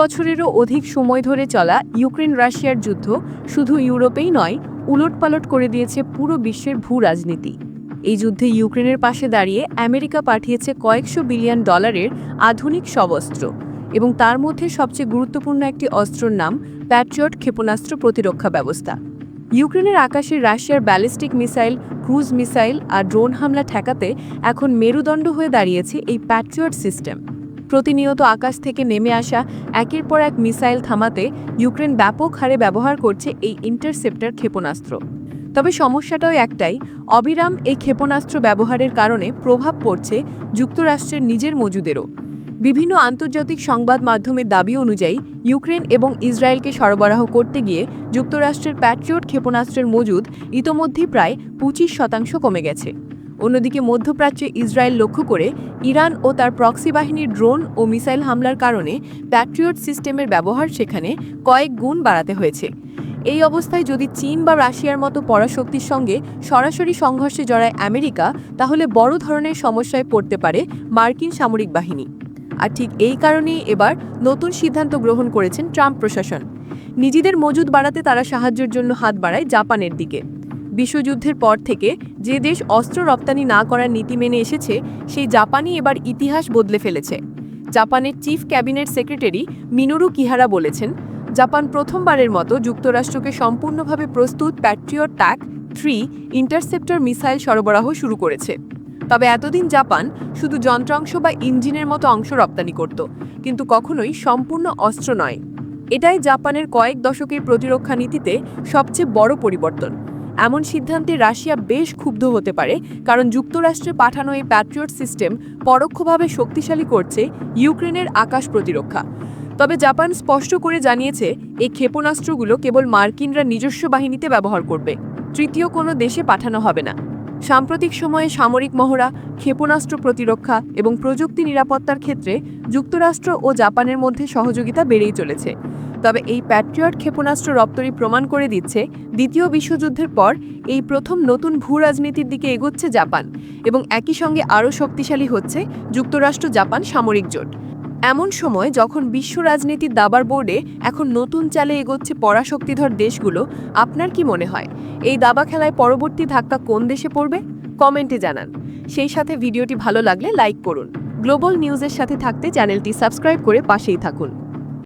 বছরেরও অধিক সময় ধরে চলা ইউক্রেন রাশিয়ার যুদ্ধ শুধু ইউরোপেই নয়, উলটপালট করে দিয়েছে পুরো বিশ্বের ভূ রাজনীতি। এই যুদ্ধে ইউক্রেনের পাশে দাঁড়িয়ে আমেরিকা পাঠিয়েছে কয়েকশো বিলিয়ন ডলারের আধুনিক সবস্ত্র এবং তার মধ্যে সবচেয়ে গুরুত্বপূর্ণ একটি অস্ত্রর নাম প্যাট্রিয়ট ক্ষেপণাস্ত্র প্রতিরক্ষা ব্যবস্থা। ইউক্রেনের আকাশে রাশিয়ার ব্যালিস্টিক মিসাইল, ক্রুজ মিসাইল আর ড্রোন হামলা ঠেকাতে এখন মেরুদণ্ড হয়ে দাঁড়িয়েছে এই প্যাট্রিয়ট সিস্টেম। প্রতিনিয়ত আকাশ থেকে নেমে আসা একের পর এক মিসাইল থামাতে ইউক্রেন ব্যাপক হারে ব্যবহার করছে এই ইন্টারসেপ্টর ক্ষেপণাস্ত্র। তবে সমস্যাটাও একটাই, অবিরাম এই ক্ষেপণাস্ত্র ব্যবহারের কারণে প্রভাব পড়ছে যুক্তরাষ্ট্রের নিজের মজুদেরও। বিভিন্ন আন্তর্জাতিক সংবাদ মাধ্যমের দাবি অনুযায়ী, ইউক্রেন এবং ইসরায়েলকে সরবরাহ করতে গিয়ে যুক্তরাষ্ট্রের প্যাট্রিয়ট ক্ষেপণাস্ত্রের মজুদ ইতোমধ্যেই প্রায় পঁচিশ শতাংশ কমে গেছে। অন্যদিকে মধ্যপ্রাচ্যে ইসরায়েল লক্ষ্য করে ইরান ও তার প্রক্সি বাহিনীর ড্রোন ও মিসাইল হামলার কারণে প্যাট্রিয়ট সিস্টেমের ব্যবহার সেখানে কয়েক গুণ বাড়াতে হয়েছে। এই অবস্থায় যদি চীন বা রাশিয়ার মতো পরাশক্তির সঙ্গে সরাসরি সংঘর্ষে জড়ায় আমেরিকা, তাহলে বড় ধরনের সমস্যায় পড়তে পারে মার্কিন সামরিক বাহিনী। আর ঠিক এই কারণেই এবার নতুন সিদ্ধান্ত গ্রহণ করেছেন ট্রাম্প প্রশাসন। নিজেদের মজুদ বাড়াতে তারা সাহায্যের জন্য হাত বাড়ায় জাপানের দিকে। বিশ্বযুদ্ধের পর থেকে যে দেশ অস্ত্র রপ্তানি না করার নীতি মেনে এসেছে, সেই জাপানই এবার ইতিহাস বদলে ফেলেছে। জাপানের chief cabinet secretary Minoru Kihara বলেছেন, জাপান প্রথমবারের মতো যুক্তরাষ্ট্রকে সম্পূর্ণভাবে প্রস্তুত প্যাট্রিয়ট ট্যাক থ্রি ইন্টারসেপ্টর মিসাইল সরবরাহ শুরু করেছে। তবে এতদিন জাপান শুধু যন্ত্রাংশ বা ইঞ্জিনের মতো অংশ রপ্তানি করত, কিন্তু কখনোই সম্পূর্ণ অস্ত্র নয়। এটাই জাপানের কয়েক দশকের প্রতিরক্ষা নীতিতে সবচেয়ে বড় পরিবর্তন। এমন সিদ্ধান্তে রাশিয়া বেশ ক্ষুব্ধ হতে পারে, কারণ যুক্তরাষ্ট্রে পাঠানো এই প্যাট্রিয়ট সিস্টেম পরোক্ষভাবে শক্তিশালী করছে ইউক্রেনের আকাশ প্রতিরক্ষা। তবে জাপান স্পষ্ট করে জানিয়েছে, এই ক্ষেপণাস্ত্রগুলো কেবল মার্কিনরা নিজস্ব বাহিনীতে ব্যবহার করবে। তৃতীয় কোনো দেশে পাঠানো হবে না। সাম্প্রতিক সময়ে সামরিক মহড়া, ক্ষেপণাস্ত্র প্রতিরক্ষা এবং প্রযুক্তি নিরাপত্তার ক্ষেত্রে যুক্তরাষ্ট্র ও জাপানের মধ্যে সহযোগিতা বেড়েই চলেছে। তবে এই প্যাট্রিয়ট ক্ষেপণাস্ত্র রপ্তানি প্রমাণ করে দিচ্ছে, দ্বিতীয় বিশ্বযুদ্ধের পর এই প্রথম নতুন ভূ রাজনীতির দিকে এগোচ্ছে জাপান এবং একই সঙ্গে আরও শক্তিশালী হচ্ছে যুক্তরাষ্ট্র জাপান সামরিক জোট। এমন সময় যখন বিশ্ব রাজনীতির দাবার বোর্ডে এখন নতুন চালে এগোচ্ছে পরাশক্তিধর দেশগুলো, আপনার কি মনে হয়? এই দাবা খেলায় পরবর্তী ধাক্কা কোন দেশে পড়বে? কমেন্টে জানান। সেই সাথে ভিডিওটি ভালো লাগলে লাইক করুন। গ্লোবাল নিউজের সাথে থাকতে চ্যানেলটি সাবস্ক্রাইব করে পাশেই থাকুন।